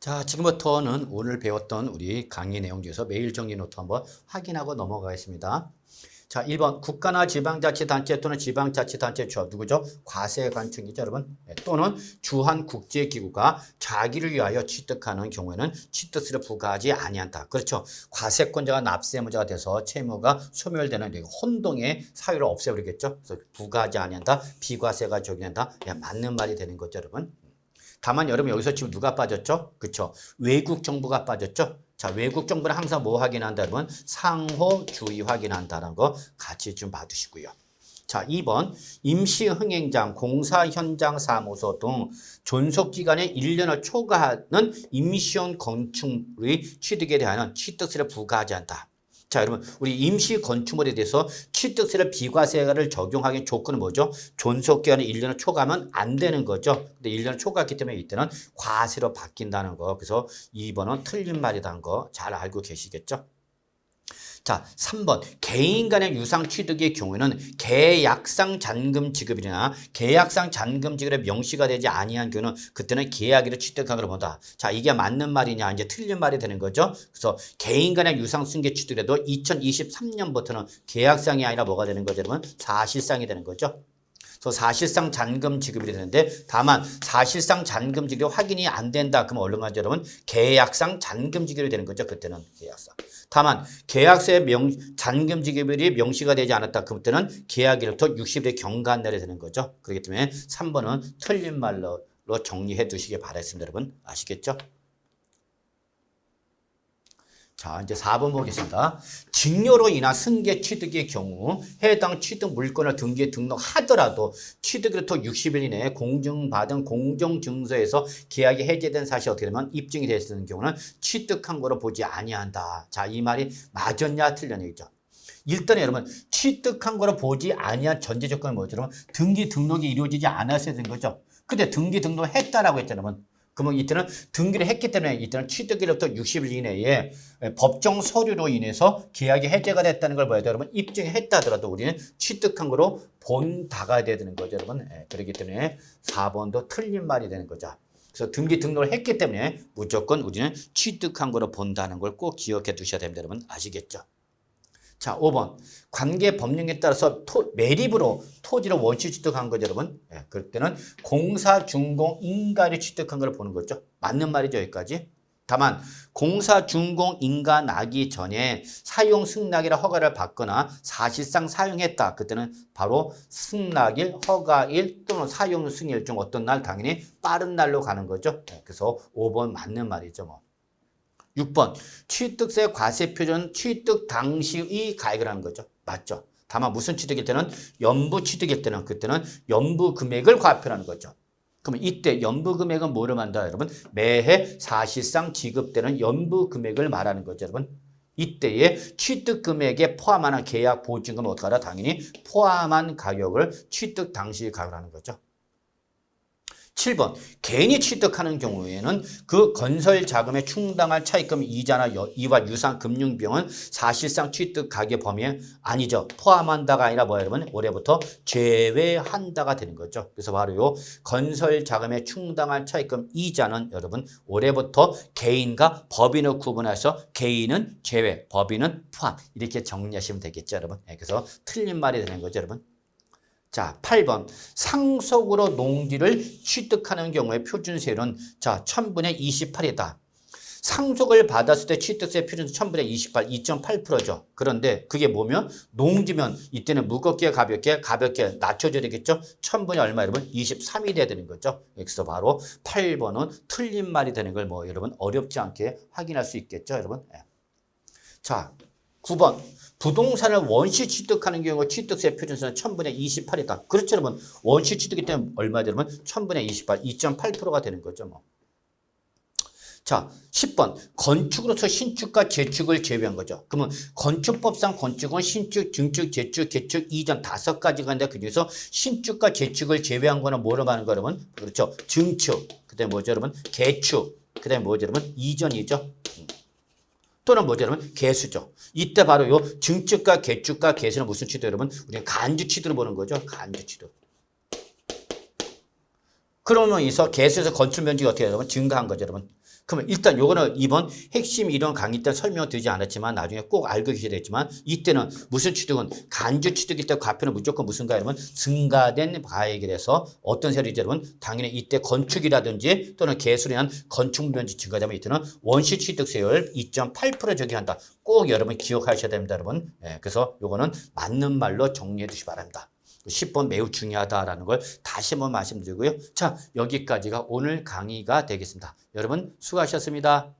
자, 지금부터는 오늘 배웠던 우리 강의 내용 중에서 매일 정리 노트 한번 확인하고 넘어가겠습니다. 자, 1번 국가나 지방자치단체 또는 지방자치단체 주 누구죠? 과세관청이죠, 여러분. 네, 또는 주한 국제기구가 자기를 위하여 취득하는 경우에는 취득세를 부과하지 아니한다. 그렇죠. 과세권자가 납세무자가 돼서 채무가 소멸되는 이 혼동의 사유를 없애버리겠죠. 그래서 부과하지 아니한다. 비과세가 적용된다. 야, 맞는 말이 되는 거죠, 여러분. 다만 여러분 여기서 지금 누가 빠졌죠? 그렇죠. 외국 정부가 빠졌죠? 자, 외국 정부는 항상 뭐 확인한다, 여러분? 상호 주의 확인한다는 거 같이 좀 봐두시고요. 자, 2번 임시흥행장, 공사현장 사무소 등 존속기간의 1년을 초과하는 임시원 건축물의 취득에 대한 취득세를 부과하지 않다. 자, 여러분, 우리 임시 건축물에 대해서 취득세를 비과세를 적용하기 조건은 뭐죠? 존속기간이 1년을 초과하면 안 되는 거죠. 근데 1년을 초과했기 때문에 이때는 과세로 바뀐다는 거. 그래서 2번은 틀린 말이라는 거 잘 알고 계시겠죠? 자, 3번. 개인 간의 유상 취득의 경우에는 계약상 잔금 지급이나 계약상 잔금 지급에 명시가 되지 아니한 경우는 그때는 계약일을 걸 보다. 자, 이게 맞는 말이냐? 이제 틀린 말이 되는 거죠. 그래서 개인 간의 유상 승계 취득에도 2023년부터는 계약상이 아니라 뭐가 되는 거죠, 여러분? 사실상이 되는 거죠. 그래서 사실상 잔금 지급이 되는데 다만 사실상 잔금 지급이 확인이 안 된다. 그러면 얼른 가죠 여러분? 계약상 잔금 지급이 되는 거죠. 그때는 계약상. 다만 계약서에 명, 잔금 지급일이 명시가 되지 않았다. 그때는 계약일부터 60일의 경과한 날이 되는 거죠. 그렇기 때문에 3번은 틀린 말로 정리해 두시기 바랬습니다. 여러분 아시겠죠? 자, 이제 4번 보겠습니다. 직료로 인한 승계 취득의 경우 해당 취득 물건을 등기에 등록하더라도 취득일부터 60일 이내에 공증받은 공정증서에서 계약이 해제된 사실이 어떻게 되면 입증이 됐는 경우는 취득한 거로 보지 아니한다. 자, 이 말이 맞았냐 틀렸냐 이죠. 일단 여러분 취득한 거로 보지 아니한 전제 조건은 뭐죠? 여러분 등기 등록이 이루어지지 않았어야 된 거죠. 근데 등기 등록을 했다라고 했잖아요. 그러면 이때는 등기를 했기 때문에 이때는 취득일부터 60일 이내에 법정 서류로 인해서 계약이 해제가 됐다는 걸 봐야 돼요. 여러분 입증했다 하더라도 우리는 취득한 거로 본다가 되는 거죠. 여러분. 예, 그렇기 때문에 4번도 틀린 말이 되는 거죠. 그래서 등기 등록을 했기 때문에 무조건 우리는 취득한 거로 본다는 걸 꼭 기억해 두셔야 됩니다. 여러분 아시겠죠? 자, 5번. 관계 법령에 따라서 토, 매립으로 토지를 원시 취득한 거죠, 여러분. 예, 그럴 때는 공사, 준공, 인가를 취득한 걸 보는 거죠. 맞는 말이죠, 여기까지. 다만 공사, 준공, 인가 나기 전에 사용 승낙이라 허가를 받거나 사실상 사용했다. 그때는 바로 승낙일, 허가일 또는 사용 승일 중 어떤 날 당연히 빠른 날로 가는 거죠. 예, 그래서 5번 맞는 말이죠, 뭐. 6번 취득세 과세 표준 취득 당시의 가액을 하는 거죠. 맞죠? 다만 무슨 취득일 때는 연부 취득일 때는 그때는 연부 금액을 과표하는 거죠. 그러면 이때 연부 금액은 뭐를 만다 여러분? 매해 사실상 지급되는 연부 금액을 말하는 거죠, 여러분. 이때에 취득 금액에 포함하는 계약 보증금은 어떻게 하라? 당연히 포함한 가격을 취득 당시 가격을 하는 거죠. 7번 개인이 취득하는 경우에는 그 건설 자금에 충당할 차입금 이자나 여- 이와 유상 금융 비용은 사실상 취득 가격 범위에 아니죠. 포함한다가 아니라 뭐야 여러분? 올해부터 제외한다가 되는 거죠. 그래서 바로 요 건설 자금에 충당할 차입금 이자는 여러분 올해부터 개인과 법인을 구분해서 개인은 제외, 법인은 포함 이렇게 정리하시면 되겠죠, 여러분. 네, 그래서 틀린 말이 되는 거죠, 여러분. 자, 8번. 상속으로 농지를 취득하는 경우에 표준세율은 자, 1000분의 28이다. 상속을 받았을 때 취득세 표준세 1000분의 28, 2.8%죠. 그런데 그게 뭐면 농지면 이때는 무겁게 가볍게 가볍게 낮춰줘야 되겠죠. 1000분의 얼마 여러분? 23이 돼야 되는 거죠. 그래서 바로 8번은 틀린 말이 되는 걸 뭐 여러분 어렵지 않게 확인할 수 있겠죠, 여러분. 예. 자, 9번. 부동산을 원시 취득하는 경우 취득세 표준세는 1000분의 28이다. 그렇죠, 여러분. 원시 취득이 때문에 얼마 되면 1000분의 28, 2.8%가 되는 거죠, 뭐. 자, 10번. 건축으로서 신축과 재축을 제외한 거죠. 그러면 건축법상 건축은 신축, 증축, 재축, 개축, 이전 다섯 가지가 있는데 그중에서 신축과 재축을 제외한 거는 뭐로 말하는 거 여러분? 그렇죠. 증축. 그 다음에 뭐죠, 여러분? 개축. 그 다음에 뭐죠, 여러분? 이전이죠. 또는 뭐죠 여러분? 개수죠. 이때 바로 요 증축과 개축과 개수는 무슨 취득 여러분? 우리는 간주 취득을 보는 거죠. 간주 취득. 그러면 이서 개수에서 건축 면적이 어떻게 여러분 증가한 거죠, 여러분. 그러면 일단 요거는 이번 핵심 이론 강의 때 설명을 드리지 않았지만 나중에 꼭 알고 계셔야 되겠지만 이때는 무슨 취득은 간주 취득일 때 과표는 무조건 무슨가 여러분 증가된 바액에 대해서 어떤 세력이죠 여러분 당연히 이때 건축이라든지 또는 개수로 인한 건축 면적 증가되면 이때는 원시 취득세율 2.8% 적용한다. 꼭 여러분 기억하셔야 됩니다 여러분. 예, 그래서 요거는 맞는 말로 정리해 두시기 바랍니다. 10번 매우 중요하다라는 걸 다시 한번 말씀드리고요. 자, 여기까지가 오늘 강의가 되겠습니다. 여러분 수고하셨습니다.